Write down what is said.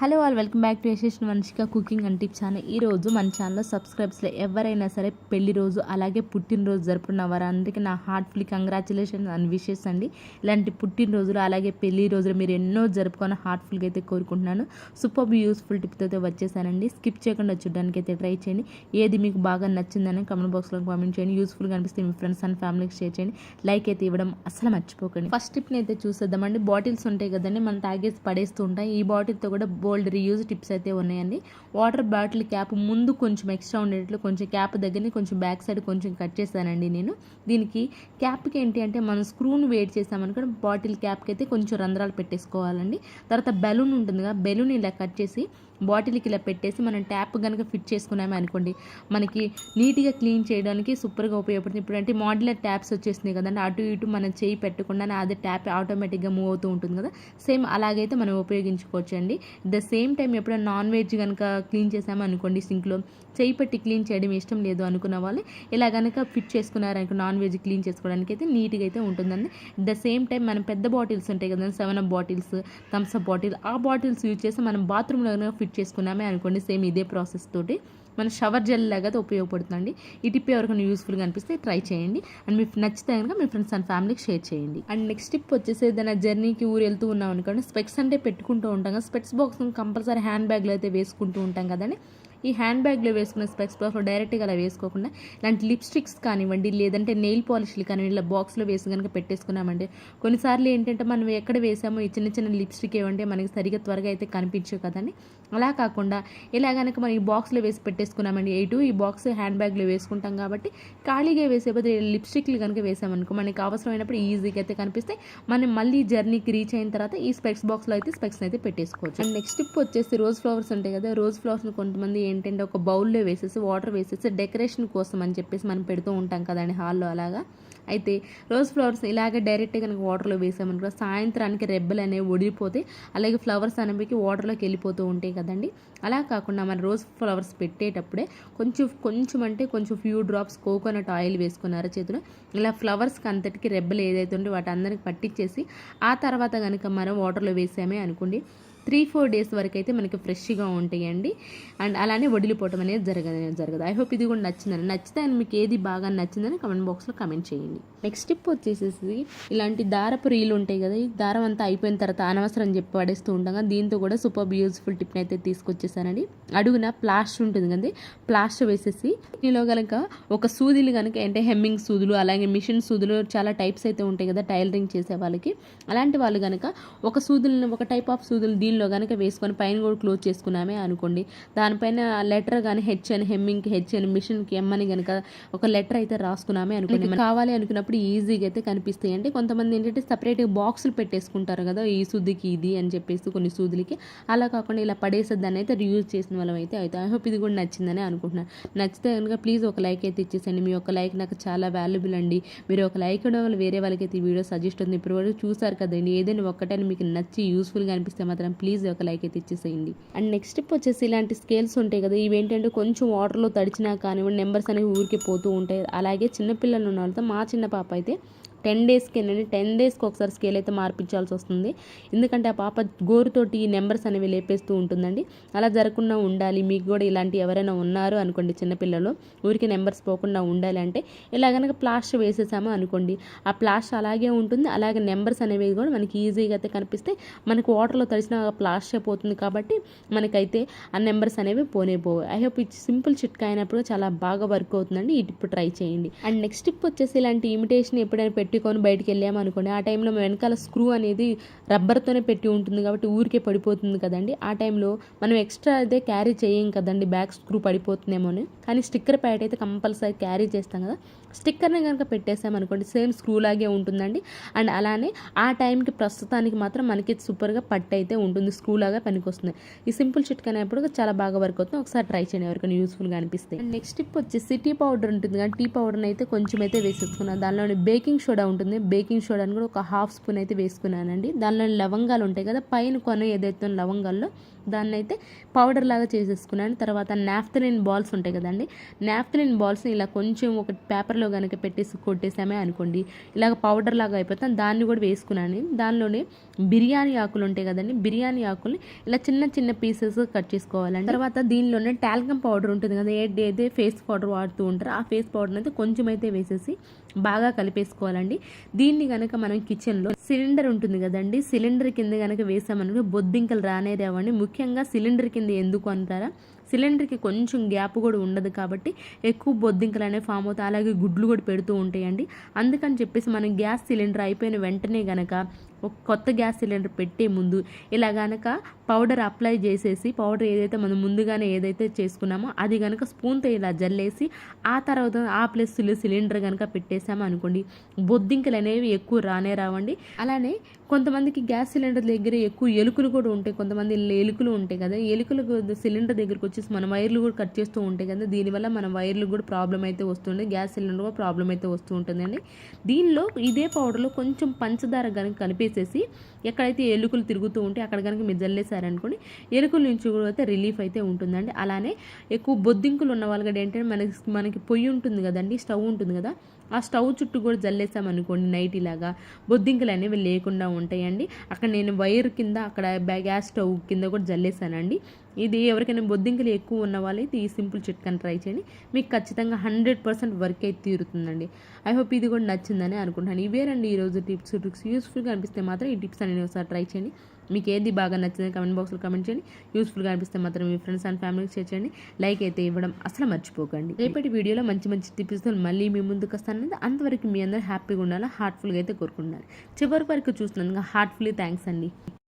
Hello all welcome back to యశేష్ మనిషిక cooking and tips channel. ఈరోజు మన ఛానల్లో సబ్స్క్రైబ్స్లో ఎవరైనా సరే పెళ్ళి రోజు అలాగే పుట్టినరోజు జరుపుకున్న వారందరికీ నా హార్ట్ఫుల్లీ కంగ్రాచులేషన్ అండ్ విషెస్ అండి. ఇలాంటి పుట్టినరోజులు అలాగే పెళ్ళి రోజులు మీరు ఎన్నో జరుపుకొని హార్ట్ఫుల్గా అయితే కోరుకుంటున్నాను. సూపర్ యూస్ఫుల్ టిప్తో వచ్చేసానండి. స్కిప్ చేయకుండా చూడడానికి అయితే ట్రై చేయండి. ఏది మీకు బాగా నచ్చిందని కమెంట్ బాక్స్లో కామెంట్ చేయండి. యూస్ఫుల్గా అనిపిస్తే మీ ఫ్రెండ్స్ అండ్ ఫ్యామిలీకి షేర్ చేయండి. లైక్ అయితే ఇవ్వడం అసలు మర్చిపోకండి. ఫస్ట్ టిప్ని అయితే చూసేద్దామండి. బాటిల్స్ ఉంటాయి కదండి మనం తాగేసి పడేస్తూ ఉంటాం. ఈ బాటిల్తో కూడా గోల్డ్ రీయూజ్ టిప్స్ అయితే ఉన్నాయండి. వాటర్ బాటిల్ క్యాప్ ముందు కొంచెం ఎక్స్ట్రా ఉండేటట్లు కొంచెం క్యాప్ దగ్గరని కొంచెం బ్యాక్ సైడ్ కొంచెం కట్ చేశానండి నేను. దీనికి క్యాప్కి ఏంటి అంటే మనం స్క్రూను వెయిట్ చేసామనుకో బాటిల్ క్యాప్కి అయితే కొంచెం రంధ్రాలు పెట్టేసుకోవాలండి. తర్వాత బెలూన్ ఉంటుంది కదా బెలూన్ ఇలా కట్ చేసి బాటిల్కి ఇలా పెట్టేసి మనం ట్యాప్ కనుక ఫిట్ చేసుకున్నామే అనుకోండి మనకి నీట్గా క్లీన్ చేయడానికి సూపర్గా ఉపయోగపడుతుంది. ఇప్పుడు అంటే మాడ్యులర్ ట్యాప్స్ వచ్చేసినాయి కదండి అటు ఇటు మనం చేయి పెట్టకుండానే అది ట్యాప్ ఆటోమేటిక్గా మూవ్ అవుతూ ఉంటుంది కదా. సేమ్ అలాగైతే మనం ఉపయోగించుకోవచ్చు అండి ద సేమ్ టైం ఎప్పుడైనా నాన్ వెజ్ కనుక క్లీన్ చేసాము అనుకోండి సింక్లో చేయి పెట్టి క్లీన్ చేయడం ఇష్టం లేదు అనుకున్న వాళ్ళు ఇలా కనుక ఫిట్ చేసుకున్నారనుకో నాన్ వెజ్ క్లీన్ చేసుకోవడానికి అయితే నీట్గా అయితే ఉంటుందండి. ద సేమ్ టైం మనం పెద్ద బాటిల్స్ ఉంటాయి కదండి seven up bottles Thums Up bottle ఆ బాటిల్స్ యూజ్ చేసి మనం బాత్రూంలో కనుక ఫిట్ చేసుకున్నామే అనుకోండి సేమ్ ఇదే ప్రాసెస్ తోటి మన షవర్ జెల్ లాగా అయితే ఉపయోగపడుతుందండి. ఈ టిప్ ఎవరికైనా యూస్ఫుల్గా అనిపిస్తే ట్రై చేయండి. అండ్ మీకు నచ్చితే కనుక మీ ఫ్రెండ్స్ అండ్ ఫ్యామిలీకి షేర్ చేయండి. అండ్ నెక్స్ట్ టిప్ వచ్చేసి ఏదైనా జర్నీకి ఊరు వెళ్తూ ఉన్నాం అనుకోండి స్పెక్స్ అంటే పెట్టుకుంటూ ఉంటాం కదా స్పెక్స్ బాక్స్ కంపల్సరీ హ్యాండ్ బ్యాగ్లో అయితే వేసుకుంటూ ఉంటాం కదండి. ఈ హ్యాండ్ బ్యాగ్లో వేసుకున్న స్పెక్స్ బాక్స్లో డైరెక్ట్గా అలా వేసుకోకుండా ఇలాంటి లిప్స్టిక్స్ కానివ్వండి లేదంటే నెయిల్ పాలిష్లు కానివ్వండి ఇలా బాక్స్లో వేసి కనుక పెట్టేసుకున్నామండి కొన్నిసార్లు ఏంటంటే మనం ఎక్కడ వేసామో ఈ చిన్న చిన్న లిప్స్టిక్ ఏమంటే మనకి సరిగా త్వరగా అయితే కనిపించవు కదండి. అలా కాకుండా ఇలా కనుక మనం ఈ బాక్స్లో వేసి పెట్టేసుకున్నామండి ఎయిటు ఈ బాక్స్ హ్యాండ్ బ్యాగ్లో వేసుకుంటాం కాబట్టి ఖాళీగా వేసే బదులు లిప్స్టిక్లు కనుక వేసామనుకో మనకి అవసరమైనప్పుడు ఈజీగా అయితే కనిపిస్తే మనం మళ్ళీ జర్నీకి రీచ్ అయిన తర్వాత ఈ స్పెక్స్ బాక్స్లో అయితే స్పెక్స్ అయితే పెట్టేసుకోవచ్చు. అండ్ నెక్స్ట్ టిప్ వచ్చేసి రోజ్ ఫ్లవర్స్ ఉంటాయి కదా రోజ్ ఫ్లవర్స్ని కొంతమంది ఏంటంటే ఒక బౌల్లో వేసేసి వాటర్ వేసేసి డెకరేషన్ కోసం అని చెప్పేసి మనం పెడుతూ ఉంటాం కదండి హాల్లో అలాగా. అయితే రోజ్ ఫ్లవర్స్ ఇలాగే డైరెక్ట్గా కనుక వాటర్లో వేసామనుకో సాయంత్రానికి రెబ్బలు అనేవి ఒడిపోతే అలాగే ఫ్లవర్స్ అనేవి వాటర్లోకి వెళ్ళిపోతూ ఉంటాయి కదండి. అలా కాకుండా మన రోజ్ ఫ్లవర్స్ పెట్టేటప్పుడే కొంచెం కొంచెం అంటే కొంచెం ఫ్యూ డ్రాప్స్ కోకోనట్ ఆయిల్ వేసుకున్నారు చేతిలో. ఇలా ఫ్లవర్స్కి అంతటికి రెబ్బలు ఏదైతే ఉంటే వాటి అందరికి పట్టించేసి ఆ తర్వాత కనుక మనం వాటర్లో వేసామే అనుకోండి త్రీ ఫోర్ డేస్ వరకు అయితే మనకి ఫ్రెష్గా ఉంటాయండి. అండ్ అలానే వడిలిపోవటం అనేది జరగదు జరగదు. ఐ హోప్ ఇది కూడా నచ్చిందని. నచ్చితే అని మీకు ఏది బాగా నచ్చిందని కమెంట్ బాక్స్లో కమెంట్ చేయండి. నెక్స్ట్ టిప్ వచ్చేసేసి ఇలాంటి దారపు రీలు ఉంటాయి కదా ఈ దారం అంతా అయిపోయిన తర్వాత అనవసరం చెప్పి పడేస్తూ ఉంటాం. దీంతో కూడా సూపర్ యూజ్ఫుల్ టిప్ని అయితే తీసుకొచ్చేసానండి. అడుగున ప్లాస్టర్ ఉంటుంది కదా ప్లాస్టర్ వేసేసి దీనిలో కనుక ఒక సూదిలు కనుక అంటే హెమ్మింగ్ సూదులు అలాగే మిషన్ సూదులు చాలా టైప్స్ అయితే ఉంటాయి కదా టైలరింగ్ చేసే వాళ్ళకి. అలాంటి వాళ్ళు కనుక ఒక సూదులను ఒక టైప్ ఆఫ్ సూదులు దీనిలో కనుక వేసుకొని పైన కూడా క్లోజ్ చేసుకున్నామే అనుకోండి. దానిపైన లెటర్ కానీ హెచ్ అని హెమ్మింగ్కి హెచ్ అని మిషన్కి ఎమ్ అని కనుక ఒక లెటర్ అయితే రాసుకున్నామే అనుకోండి. కావాలి అనుకున్నప్పుడు ఈజీగా అయితే కనిపిస్తాయి. అంటే కొంతమంది ఏంటంటే సపరేట్గా బాక్సులు పెట్టేసుకుంటారు కదా ఈ సూదికి ఇది అని చెప్పేసి కొన్ని సూదులకి. అలా కాకుండా ఇలా పడేసేదాన్ని అయితే రియూజ్ చేసిన వాళ్ళం అయితే అయితే ఐ హోప్ ఇది కూడా నచ్చిందని అనుకుంటున్నాను. నచ్చితే కనుక ప్లీజ్ ఒక లైక్ అయితే ఇచ్చేసండి మీ యొక్క లైక్ నాకు చాలా వాల్యుబుల్ అండి. మీరు ఒక లైక్ ఇవ్వడం వల్ల వేరే వాళ్ళకి అయితే ఈ వీడియో సజెస్ట్ ఉంది ఇప్పుడు వరకు చూసారు కదండి. ఏదైనా ఒక్కటని మీకు నచ్చి యూస్ఫుల్గా అనిపిస్తే మాత్రం ప్లీజ్ ఒక లైక్ అయితే ఇచ్చేసేయండి. అండ్ నెక్స్ట్ స్టెప్ వచ్చేసి ఇలాంటి స్కేల్స్ ఉంటాయి కదా ఇవేంటంటే కొంచెం వాటర్లో తడిచినా కానివ్వండి నెంబర్స్ అనేవి ఊరికే పోతూ ఉంటాయి. అలాగే చిన్నపిల్లలు ఉన్న వాళ్ళతో మా చిన్న పాప అయితే టెన్ డేస్కి అండి టెన్ డేస్కి ఒకసారి స్కేల్ అయితే మార్పించాల్సి వస్తుంది. ఎందుకంటే ఆ పాప గోరుతోటి నెంబర్స్ అనేవి లేపేస్తూ ఉంటుందండి. అలా జరగకుండా ఉండాలి. మీకు కూడా ఇలాంటి ఎవరైనా ఉన్నారు అనుకోండి చిన్నపిల్లలు. ఊరికి నెంబర్స్ పోకుండా ఉండాలి అంటే ఇలా కనుక ప్లాస్టర్ వేసేసాము అనుకోండి. ఆ ప్లాష్ అలాగే ఉంటుంది. అలాగే నెంబర్స్ అనేవి కూడా మనకి ఈజీగా అయితే కనిపిస్తే మనకు వాటర్లో తడిసిన ప్లాష్ పోతుంది కాబట్టి మనకైతే ఆ నెంబర్స్ అనేవి పోనే పోవు. ఐ హోప్ ఇది సింపుల్ చిట్కా అయినప్పుడు చాలా బాగా వర్క్ అవుతుందండి. ఈ టిప్ ట్రై చేయండి. అండ్ నెక్స్ట్ టిప్ వచ్చేసి ఇలాంటి ఇమిటేషన్ ఎప్పుడైనా పెట్టుకొని బయటికి వెళ్ళాము అనుకోండి ఆ టైంలో వెనకాల స్క్రూ అనేది రబ్బర్తోనే పెట్టి ఉంటుంది కాబట్టి ఊరికే పడిపోతుంది కదండి. ఆ టైంలో మనం ఎక్స్ట్రా అయితే క్యారీ చేయం కదండి బ్యాక్ స్క్రూ పడిపోతుందేమో అని కానీ స్టిక్కర్ ప్యాడ్ అయితే కంపల్సరీ క్యారీ చేస్తాం కదా. స్టిక్కర్ని కనుక పెట్టేసామనుకోండి సేమ్ స్క్రూ లాగే ఉంటుందండి. అండ్ అలానే ఆ టైంకి ప్రస్తుతానికి మాత్రం మనకి సూపర్గా పట్టు అయితే ఉంటుంది స్క్రూ లాగా పనికొస్తుంది. ఈ సింపుల్ చిట్కా అనేప్పుడు చాలా బాగా వర్క్ అవుతుంది. ఒకసారి ట్రై చేయండి ఎవరికైనా యూస్ఫుల్గా అనిపిస్తే. అండ్ నెక్స్ట్ టిప్ వచ్చేసి టీ పౌడర్ ఉంటుంది కానీ టీ పౌడర్ని అయితే కొంచెం అయితే వేసేసుకున్నాను దానిలోని బేకింగ్ సోడా ఉంటుంది. బేకింగ్ సోడాని కూడా ఒక హాఫ్ స్పూన్ అయితే వేసుకున్నానండి. దానిలో లవంగాలు ఉంటాయి కదా పైన కొన ఏదైతే లవంగాల్లో దాన్ని అయితే పౌడర్ లాగా చేసేసుకున్నాను. తర్వాత నాఫ్తలిన్ బాల్స్ ఉంటాయి కదండి. నాఫ్తలిన్ బాల్స్ని ఇలా కొంచెం ఒక పేపర్లో కనుక పెట్టేసి కొట్టేసామే అనుకోండి. ఇలాగ పౌడర్ లాగా అయిపోతాం దాన్ని కూడా వేసుకున్నాను. దానిలోనే బిర్యానీ ఆకులు ఉంటాయి కదండి. బిర్యానీ ఆకుల్ని ఇలా చిన్న చిన్న పీసెస్ కట్ చేసుకోవాలండి. తర్వాత దీనిలోనే టాల్కమ్ పౌడర్ ఉంటుంది కదా ఏదైతే ఫేస్ పౌడర్ వాడుతూ ఉంటారో ఆ ఫేస్ పౌడర్ అయితే కొంచెం అయితే వేసేసి బాగా కలిపేసుకోవాలండి. దీన్ని కనుక మనం కిచెన్లో సిలిండర్ ఉంటుంది కదండి. సిలిండర్ కింద కనుక వేసామనుకో బొద్దింకలు రానేదేవండి రావండి. ముఖ్యంగా సిలిండర్ కింద ఎందుకు అంటారా సిలిండర్కి కొంచెం గ్యాప్ కూడా ఉండదు కాబట్టి ఎక్కువ బొద్దింకలు అనేవి ఫామ్ అవుతాయి. అలాగే గుడ్లు కూడా పెడుతూ ఉంటాయండి. అందుకని చెప్పేసి మనం గ్యాస్ సిలిండర్ అయిపోయిన వెంటనే గనక ఒక కొత్త గ్యాస్ సిలిండర్ పెట్టే ముందు ఇలా గనక పౌడర్ అప్లై చేసేసి పౌడర్ ఏదైతే మనం ముందుగానే ఏదైతే చేసుకున్నామో అది కనుక స్పూన్తో ఇలా జల్లేసి ఆ తర్వాత ఆ ప్లేస్లో సిలిండర్ కనుక పెట్టేసాము అనుకోండి బొద్దింకలు అనేవి ఎక్కువ రానే రావండి. అలానే కొంతమందికి గ్యాస్ సిలిండర్ దగ్గర ఎక్కువ ఎలుకలు కూడా ఉంటాయి. కొంతమంది ఎలుకలు ఉంటాయి కదా ఎలుకలు సిలిండర్ దగ్గరికి వచ్చేసి మన వైర్లు కూడా కట్ చేస్తూ ఉంటాయి కదా దీనివల్ల మన వైర్లు కూడా ప్రాబ్లం అయితే వస్తుంది గ్యాస్ సిలిండర్ కూడా ప్రాబ్లం అయితే వస్తూ ఉంటుందండి. దీనిలో ఇదే పౌడర్లో కొంచెం పంచదార కనుక కలిపేసేసి ఎక్కడైతే ఎలుకలు తిరుగుతూ ఉంటే అక్కడ కనుక మీరు జల్లేసారనుకోండి ఎలుకల నుంచి కూడా అయితే రిలీఫ్ అయితే ఉంటుందండి. అలానే ఎక్కువ బొద్దింకులు ఉన్న వాళ్ళకి ఏంటంటే మనకి మనకి పొయ్యి ఉంటుంది కదండి స్టవ్ ఉంటుంది కదా ఆ స్టవ్ చుట్టూ కూడా జల్లేసామనుకోండి నైట్ ఇలాగా బొద్దింకలు అనేవి లేకుండా ఉంటాయండి. అక్కడ నేను వైర్ కింద అక్కడ గ్యాస్ స్టవ్ కింద కూడా జల్లేసానండి. ఇది ఎవరికైనా బొద్దింకలు ఎక్కువ ఉన్న వాళ్ళైతే ఈ సింపుల్ చిట్కాని ట్రై చేయండి. మీకు ఖచ్చితంగా హండ్రెడ్ పర్సెంట్ వర్క్ అయితే తీరుతుందండి. ఐ హోప్ ఇది కూడా నచ్చిందని అనుకుంటున్నాను. ఇవేనండి ఈరోజు టిప్స్ ట్రిక్స్. యూస్ఫుల్గా అనిపిస్తే మాత్రం ఈ టిప్స్ అనేది ఒకసారి ట్రై చేయండి. మీకు ఏది బాగా నచ్చింది కమెంట్ బాక్స్లో కమెంట్ చేయండి. యూస్ఫుల్గా అనిపిస్తే మాత్రం మీ ఫ్రెండ్స్ అండ్ ఫ్యామిలీకి షేర్ చేయండి. లైక్ అయితే ఇవ్వడం అసలు మర్చిపోకండి. రేపటి వీడియోలో మంచి మంచి టిప్స్తో మళ్ళీ మీ ముందుకు వస్తాను అంతవరకు మీ అందరూ హ్యాపీగా ఉండాలి హార్ట్ఫుల్గా అయితే కోరుకుంటున్నాను. చివరి వరకు చూస్తున్నందుకు హార్ట్ఫుల్లీ థ్యాంక్స్ అండి.